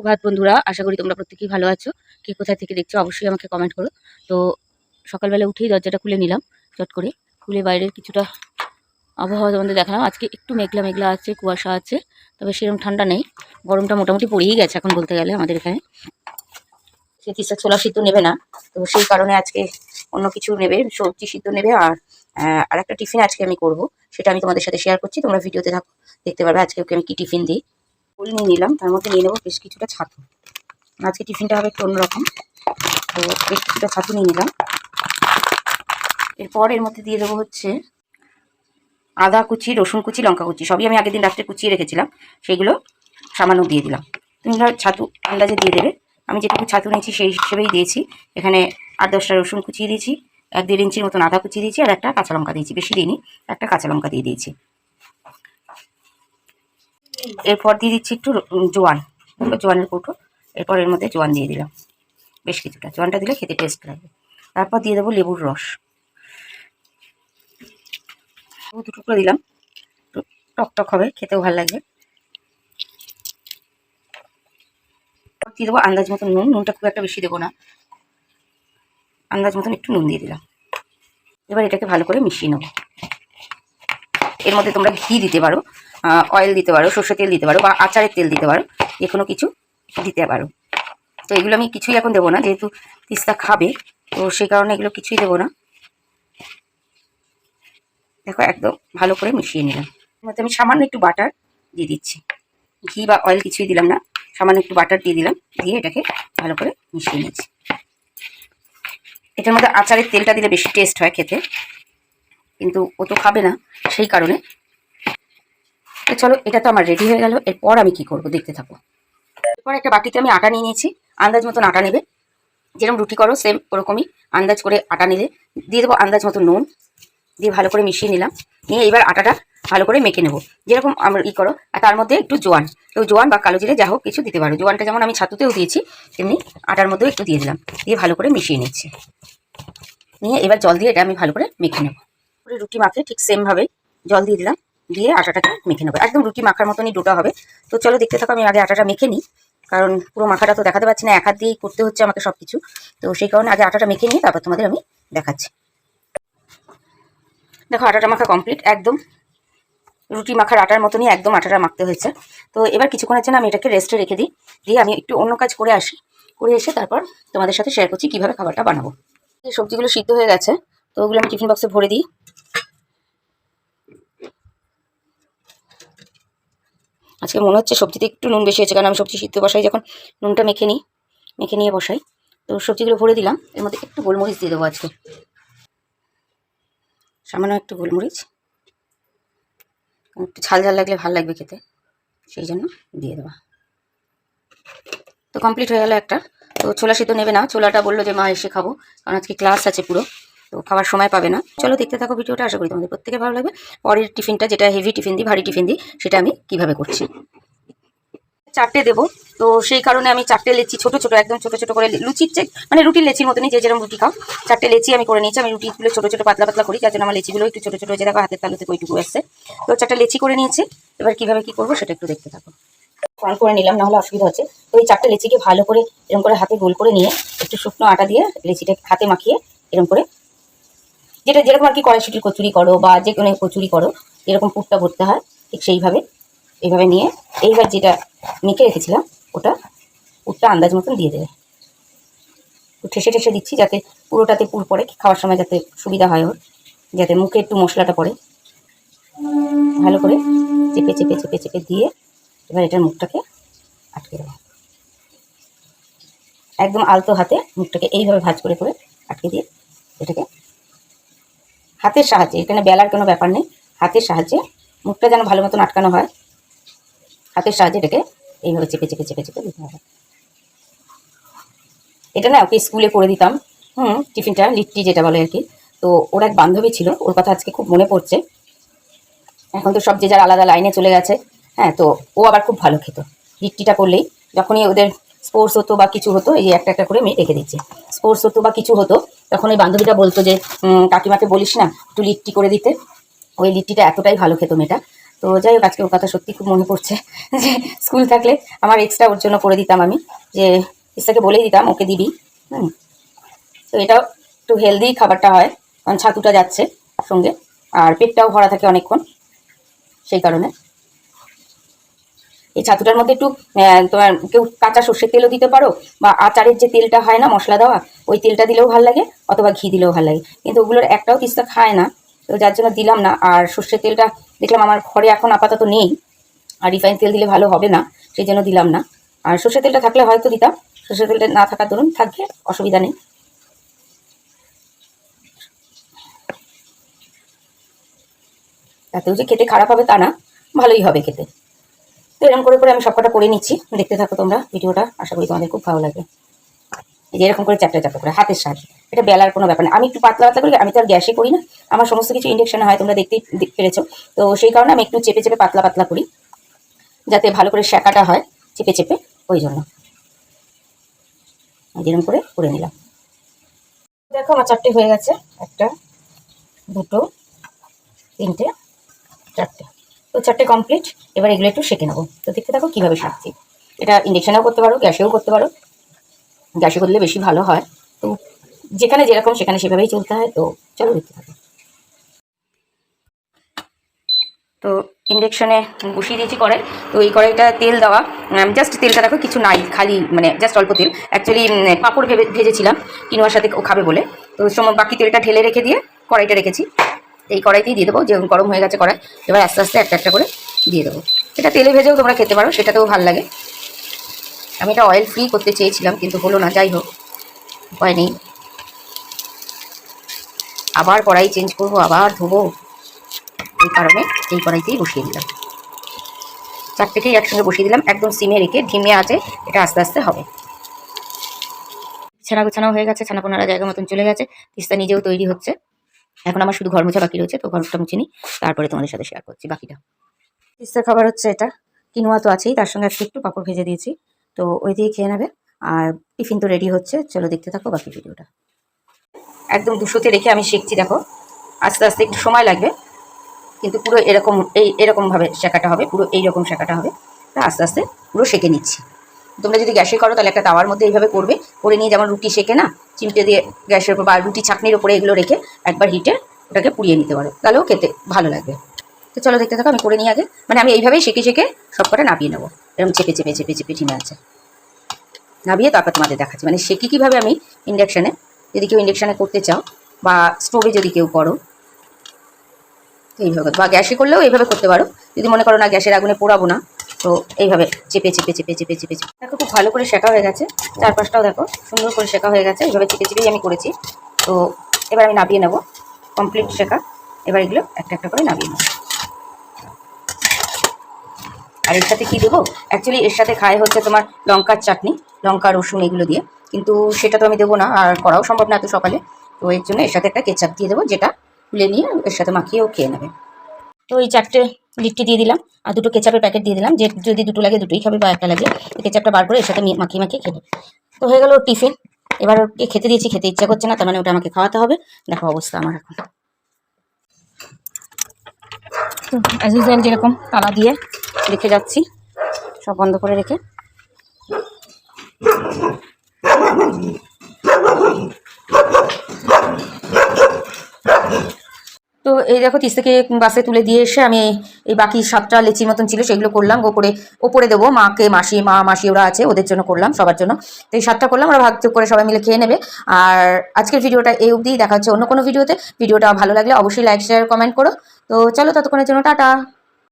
সুপ্রভাত বন্ধুরা, আশা করি তোমরা প্রত্যেকেই ভালো আছো। কে কোথায় থেকে দেখছ অবশ্যই আমাকে কমেন্ট করো। তো সকালবেলা উঠেই দরজাটা খুলে নিলাম, চট করে। খুলে বাইরের কিছুটা আবহাওয়া তোমাদের দেখালাম। আজকে একটু মেঘলা মেঘলা আছে, কুয়াশা আছে, তবে সেরকম ঠান্ডা নেই। গরমটা মোটামুটি পড়েই গেছে এখন বলতে গেলে আমাদের এখানে। সে তিস্তা ছোলা সিদ্ধ নেবে না, তো সেই কারণে আজকে অন্য কিছু নেবে, সবজি সিদ্ধ নেবে আর আর একটা টিফিন আজকে আমি করব, সেটা আমি তোমাদের সাথে শেয়ার করছি। তোমরা ভিডিওতে থাকো, দেখতে পারবে আজকে ওকে আমি কি টিফিন দিই। ফুল নিয়ে নিলাম। তার মধ্যে নিয়ে নেব বেশ কিছুটা ছাতু। আজকে টিফিনটা হবে একটু অন্যরকম। তো বেশ কিছুটা ছাতু নিয়ে নিলাম। এরপর এর মধ্যে দিয়ে দেবো হচ্ছে আদা কুচি, রসুন কুচি, লঙ্কা কুচি। সবই আমি আগের দিন রাত্রে কুচিয়ে রেখেছিলাম। সেগুলো সামান্য দিয়ে দিলাম। তুমি ধর ছাতু আন্দাজে দিয়ে দেবে। আমি যেটুকু ছাতু নিয়েছি সেই হিসেবেই দিয়েছি। এখানে আট দশটা রসুন কুচিয়ে দিয়েছি। এক দেড় ইঞ্চির মতন আদা কুচিয়ে দিয়েছি আর একটা কাঁচা লঙ্কা দিয়েছি। বেশি দিইনি, একটা কাঁচা লঙ্কা দিয়ে দিয়েছি। এরপর দিয়ে দিচ্ছি একটু জোয়ান, জোয়ানের কৌটো। এরপর এর মধ্যে জোয়ান দিয়ে দিলাম। বেশ কিছুটা। জোয়ানটা দিলে খেতে টেস্ট লাগবে তারপর দিয়ে দেবো লেবুর রস। দু টুকরো দিলাম। টক টক হবে, খেতেও ভালো লাগবে। দিয়ে দেবো আন্দাজ মতন নুন। নুনটা খুব একটা বেশি দেবো না। আন্দাজ মতন একটু নুন দিয়ে দিলাম। এবার এটাকে ভালো করে মিশিয়ে নেব। এর মধ্যে তোমরা ঘি দিতে পারো। অয়েল দিতে পারো সর্ষে তেল দিতে পারো বা আচারের তেল দিতে পারো, যে কোনো কিছু দিতে পারো। তো এগুলো আমি কিছুই এখন দেবো না, যেহেতু তিস্তা খাবে, তো সেই কারণে এগুলো কিছুই দেবো না। দেখো একদম ভালো করে মিশিয়ে নিলাম। মধ্যে আমি সামান্য একটু বাটার দিয়ে দিচ্ছি। ঘি বা অয়েল কিছুই দিলাম না, সামান্য একটু বাটার দিয়ে দিলাম, দিয়ে এটাকে ভালো করে মিশিয়ে নিচ্ছি। এটার মধ্যে আচারের তেলটা দিলে বেশি টেস্ট হয় খেতে, কিন্তু ও তো খাবে না, সেই কারণে চলো, এটা তো আমার রেডি হয়ে গেল। এরপর আমি কি করব? দেখতে থাকো। এরপর একটা বাটিতে আমি আটা নিয়ে নিয়েছি। আন্দাজ মতন আটা নেবে। যেরকম রুটি করো সেম ওরকমই। আন্দাজ করে আটা নিলে। দিয়ে দেবো আন্দাজ মতো নুন। দিয়ে ভালো করে মিশিয়ে নিলাম। নিয়ে এবার আটাটা ভালো করে মেখে নেব। যেরকম আমরা ই করো, আর তার মধ্যে একটু জোয়ান। তো জোয়ান বা কালো জিরে যা হোক কিছু দিতে পারো। জোয়ানটা যেমন আমি ছাতুতেও দিয়েছি, তেমনি আটার মধ্যেও একটু দিয়ে দিলাম। দিয়ে ভালো করে মিশিয়ে নিচ্ছি। নিয়ে এবার জল দিয়ে এটা আমি ভালো করে মেখে নেব। রুটি মাখে ঠিক সেমভাবে জল দিয়ে দিলাম। দিয়ে আটাটাকে মেখে নেব। একদম রুটি মাখার মতনই ডোটা হবে। তো চলো দেখতে থাকো, আমি আগে আটাটা মেখে নিই। কারণ পুরো মাখাটা তো দেখাতে পারছি না, এক হাত দিয়েই করতে হচ্ছে আমাকে সব কিছু তো সেই কারণে আগে আটাটা মেখে নিয়ে তারপর তোমাদের আমি দেখাচ্ছি। দেখো, আটাটা মাখা কমপ্লিট, একদম। রুটি মাখার আটার মতনই একদম আটাটা মাখতে হয়েছে। তো এবার কিছুক্ষণের জন্য আমি এটাকে রেস্টে রেখে দিই। দিয়ে আমি একটু অন্য কাজ করে আসি। করে এসে তারপর তোমাদের সাথে শেয়ার করছি কীভাবে খাবারটা বানাবো। সবজিগুলো সিদ্ধ হয়ে গেছে, তো ওগুলো আমি টিফিন বক্সে ভরে দিই। আজকে মনে হচ্ছে সবজিতে একটু নুন বেশি হয়েছে, কারণ আমি সবজি সিদ্ধ বসাই, যখন নুনটা মেখে নিই, মেখে নিয়ে বসাই। তো সবজিগুলো ভরে দিলাম। এর মধ্যে একটু গোলমরিচ দিয়ে দেবো আজকে। সামান্য একটু গোলমরিচ। একটু ঝাল ঝাল লাগলে ভালো লাগবে খেতে। সেই জন্য দিয়ে দেওয়া তো কমপ্লিট হয়ে গেল একটা। তো ছোলা সিদ্ধ নেবে না। ছোলাটা বলল যে, মা, এসে খাব। কারণ আজকে ক্লাস আছে পুরো। তো খাওয়ার সময় পাবে না। চলো দেখতে থাকো ভিডিওটা, আশা করি তোমাদের প্রত্যেকে ভালো লাগবে। পরের টিফিনটা যেটা হেভি টিফিন দিই ভারী টিফিন দিই সেটা আমি কীভাবে করছি। চারটে দেবো। তো সেই কারণে আমি চারটে লেচি, ছোট ছোট, একদম ছোট ছোট করে লুচির চেক মানে রুটির লেচির মতনই যে যেরকম রুটি খাও, চারটে লেচি আমি করে নিয়েছি। আমি রুটিগুলো ছোট ছোট, পাতলা পাতলা করি যার জন্য আমার লেচিগুলো একটু ছোট ছোট দেখো হাতের তালুতে ওইটুকু এসছে তো চারটে লেচি করে নিয়েছি। এবার কীভাবে কি করব সেটা একটু দেখতে থাকো। ফ্রাই করে নিলাম, নাহলে অসুবিধা হচ্ছে। তো এই চারটে লেচিকে ভালো করে এরকম করে হাতে গোল করে নিয়ে একটু শুকনো আটা দিয়ে লেচিটা হাতে মাখিয়ে এরকম করে যেটা যেরকম আর কি কড়াইশুটির কচুরি করো বা যে কোনো কচুরি করো, যেরকম পুরটা ভরতে হয়, ঠিক সেইভাবে, এইভাবে নিয়ে এইবার যেটা মেখে রেখেছিলাম, ওটা পুরটা আন্দাজ মতন দিয়ে দেবে। ঠেসে ঠেসে দিচ্ছি যাতে পুরোটাতে পুর পড়ে, খাওয়ার সময় যাতে সুবিধা হয় ওর, যাতে মুখে একটু মশলাটা পড়ে। ভালো করে চেপে চেপে চেপে চেপে দিয়ে এবার এটার মুখটাকে আটকে দেবো। একদম আলতো হাতে মুখটাকে এইভাবে ভাজ করে করে আটকে দিয়ে এটাকে হাতের সাহায্যে, এখানে বেলার কোনো ব্যাপার নেই, হাতের সাহায্যে মুখটা যেন ভালো মতন আটকানো হয়। হাতের সাহায্যে এটাকে এইভাবে চেপে চেপে চেপে চেপে দিতে হবে। এটা না ওকে স্কুলে করে দিতাম, হুম, টিফিনটা, লিট্টি যেটা বলে আর কি। তো ওর এক বান্ধবী ছিল, ওর কথা আজকে খুব মনে পড়ছে। এখন তো সব যে যার আলাদা লাইনে চলে গেছে হ্যাঁ তো ও আবার খুব ভালো খেত। লিট্টিটা করলেই যখনই ওদের স্পোর্টস হতো বা কিছু হতো, এই একটা একটা করে আমি রেখে দিচ্ছি। স্পোর্টস হতো বা কিছু হতো তখন ওই বান্ধবীটা বলতো যে কাকিমাকে বলিস না, একটু লিট্টি করে দিতে। ওই লিট্টিটা এতটাই ভালো খেত মেয়েটা। তো যাই হোক, আজকে ওর কথা সত্যি খুব মনে পড়ছে যে, স্কুল থাকলে আমার এক্সট্রা ওর জন্য করে দিতাম আমি। যে, ইসাকে বলেই দিতাম, ওকে দিবি। হুম। তো এটাও একটু হেলদি খাবারটা হয়, কারণ ছাতুটা যাচ্ছে সঙ্গে, আর পেটটাও ভরা থাকে অনেকক্ষণ, সেই কারণে। এই ছাতুটার মধ্যে একটু তোমার কেউ কাঁচা সর্ষের তেলও দিতে পারো, বা আচারের যে তেলটা হয় না, মশলা দেওয়া, ওই তেলটা দিলেও ভালো লাগে, অথবা ঘি দিলেও ভালো লাগে। কিন্তু ওগুলোর একটাও তিস্তা খায় না, তো যার জন্য দিলাম না। আর সর্ষের তেলটা দেখলাম আমার ঘরে এখন আপাতত নেই, আর রিফাইন তেল দিলে ভালো হবে না, সেই জন্য দিলাম না। আর সর্ষের তেলটা থাকলে হয়তো দিতাম, সর্ষের তেলটা না থাকার দরুন থাকবে অসুবিধা নেই। তাতেও যে খেতে খারাপ হবে তা না, ভালোই হবে খেতে। তো এরকম করে করে আমি সবকটা করে নিচ্ছি। দেখতে থাকো তোমরা ভিডিওটা। আশা করি তোমাদের খুব ভালো লাগে। এই যে এরকম করে চারটে চারটে করে, হাতের সাহায্যে। এটা বেলার কোনো ব্যাপার না। আমি একটু পাতলা পাতলা করি, আমি তো আর গ্যাসে করি না। আমার সমস্ত কিছু ইন্ডাকশনে হয়, তোমরা দেখতেই পেরেছ। তো সেই কারণে আমি একটু চেপে চেপে পাতলা পাতলা করি, যাতে ভালো করে শেখাটা হয় চেপে চেপে, ওই জন্য। যেরকম করে করে নিলাম। দেখো, আমার চারটে হয়ে গেছে। একটা, দুটো, তিনটে, চারটে। তো চারটে কমপ্লিট এবার এগুলো একটু শেখে নেব। তো দেখতে থাকো কীভাবে শাকছি এটা ইন্ডাকশানেও করতে পারো, গ্যাসেও করতে পারো। গ্যাসে করলে বেশি ভালো হয়। তো যেখানে যেরকম সেখানে সেভাবেই চলতে হয়। তো চলো দেখতে থাকো। তো ইন্ডাকশনে বসিয়ে দিয়েছি কড়াই। তো এই কড়াইটা তেল দেওয়া। জাস্ট তেলটা দেখো কিছু নাই, খালি মানে জাস্ট অল্প তেল। অ্যাকচুয়ালি পাঁপড় ভেজেছিলাম। কিনোয়ার সাথে ও খাবে বলে। তো সময় বাকি তেলটা ঢেলে রেখে দিয়ে কড়াইটা রেখেছি। এই কড়াইতেই দিয়ে দেবো যে গরম হয়ে গেছে কড়াই, এবার আস্তে আস্তে একটা একটা করে দিয়ে দেবো। এটা তেলে ভেজেও তোমরা খেতে পারো, সেটাতেও ভালো লাগে। আমি এটা অয়েল ফ্রি করতে চেয়েছিলাম, কিন্তু হলো না, যাই হোক, উপায় নেই। আবার কড়াই চেঞ্জ করব, আবার ধোবো, এই কারণে এই কড়াইতেই বসিয়ে দিলাম। চারটেকেই একসঙ্গে বসিয়ে দিলাম, একদম সিমে রেখে ঢিমে আছে, এটা আস্তে আস্তে হবে। ছানা গোছানো হয়ে গেছে, ছানা পোনারা জায়গা মতন চলে গেছে, তিস্তা নিজেও তৈরি হচ্ছে। এখন আমার শুধু ঘর মোছা বাকি রয়েছে, তো ঘরটা মুছে নিই। তারপরে তোমাদের সাথে শেয়ার করছি বাকিটা। তিস্তার খাবার হচ্ছে এটা। কিনোয়া তো আছেই, তার সঙ্গে আজকে একটু পাঁপড় ভেজে দিয়েছি। তো ওই দিয়ে খেয়ে নেবে। আর টিফিন তো রেডি হচ্ছে, চলো দেখতে থাকো বাকি ভিডিওটা। একদম দুশোতে রেখে আমি শিখছি, দেখো। আস্তে আস্তে একটু সময় লাগবে, কিন্তু পুরো এরকম, এই এরকমভাবে শেখাটা হবে, পুরো এইরকম শেখাটা হবে। তা আস্তে আস্তে পুরো শেখে নিচ্ছি। তোমরা যদি গ্যাসে করো, তাহলে একটা তাওয়ার মধ্যে এইভাবে করবে। করে নিয়ে যেমন রুটি শেখে না, চিমটে দিয়ে গ্যাসের উপর বা রুটি ছাকনির উপরে এগুলো রেখে একবার হিটে ওটাকে পুড়িয়ে নিতে পারো। তাহলেও খেতে ভালো লাগবে। তো চলো দেখতে থাকো, আমি করে নিই আগে। মানে আমি এইভাবেই শেখে শেখে সবকটা নাপিয়ে নেব। এরকম চেপে চেপে চেপে চেপে ঠিমে আছে। নাবিয়ে তারপর তোমাদের দেখাচ্ছি। মানে শেখি কীভাবে আমি ইন্ডাকশানে যদি কেউ ইন্ডাকশানে করতে চাও, বা স্টোভে যদি কেউ করো এইভাবে বা গ্যাসে করলেও এইভাবে করতে পারো। যদি মনে করো না গ্যাসের আগুনে পোড়াবো না তো এইভাবে চেপে চেপে চেপে চেপে চেপে চেপে। দেখো, খুব ভালো করে শেখা হয়ে গেছে। চারপাশটাও দেখো, সুন্দর করে শেখা হয়ে গেছে। এইভাবে চেপে, চেপেই আমি করেছি। তো এবার আমি নাবিয়ে নেব। কমপ্লিট শেখা। এবার এগুলো একটা একটা করে নাবিয়ে নেব। আর এর সাথে কি দেবো? অ্যাকচুয়ালি এর সাথে খায় হচ্ছে তোমার লঙ্কার চাটনি, লঙ্কা, রসুন এগুলো দিয়ে। কিন্তু সেটা তো আমি দেবো না, আর করাও সম্ভব না এত সকালে। তো এর জন্য এর সাথে একটা কেচাপ দিয়ে দেবো, যেটা তুলে নিয়ে এর সাথে মাখিয়েও খেয়ে নেবে। তো এই চারটে লিট্টি দিয়ে দিলাম আর দুটো কেচাপের প্যাকেট দিয়ে দিলাম। যে যদি দুটো লাগে দুটোই খাবে বা একটা লাগে। কেচাপটা বার করে এর সাথে মাখিয়ে মাখিয়ে খেলে। তো হয়ে গেল টিফিন। এবার ওকে খেতে দিয়েছি, খেতে ইচ্ছা করছে না, তার মানে ওটা আমাকে খাওয়াতে হবে। দেখো অবস্থা আমার এখন। যেরকম তালা দিয়ে রেখে যাচ্ছি, সব বন্ধ করে রেখে। এই দেখো তিস থেকে বাসে তুলে দিয়ে এসে আমি এই- বাকি সাতটা লেচির মতন ছিল সেগুলো করলাম ওপরে ওপরে দেবো, মাকে, মাসি, মা, মাসি ওরা আছে, ওদের জন্য করলাম সবার জন্য। তো এই সাতটা করলাম, ওরা ভাগ করে সবাই মিলে খেয়ে নেবে। আর আজকের ভিডিওটা এই অবধি দেখা হচ্ছে অন্য কোনো ভিডিওতে। ভিডিওটা ভালো লাগলে অবশ্যই লাইক শেয়ার কমেন্ট করো। তো চলো ততক্ষণের জন্য টাটা।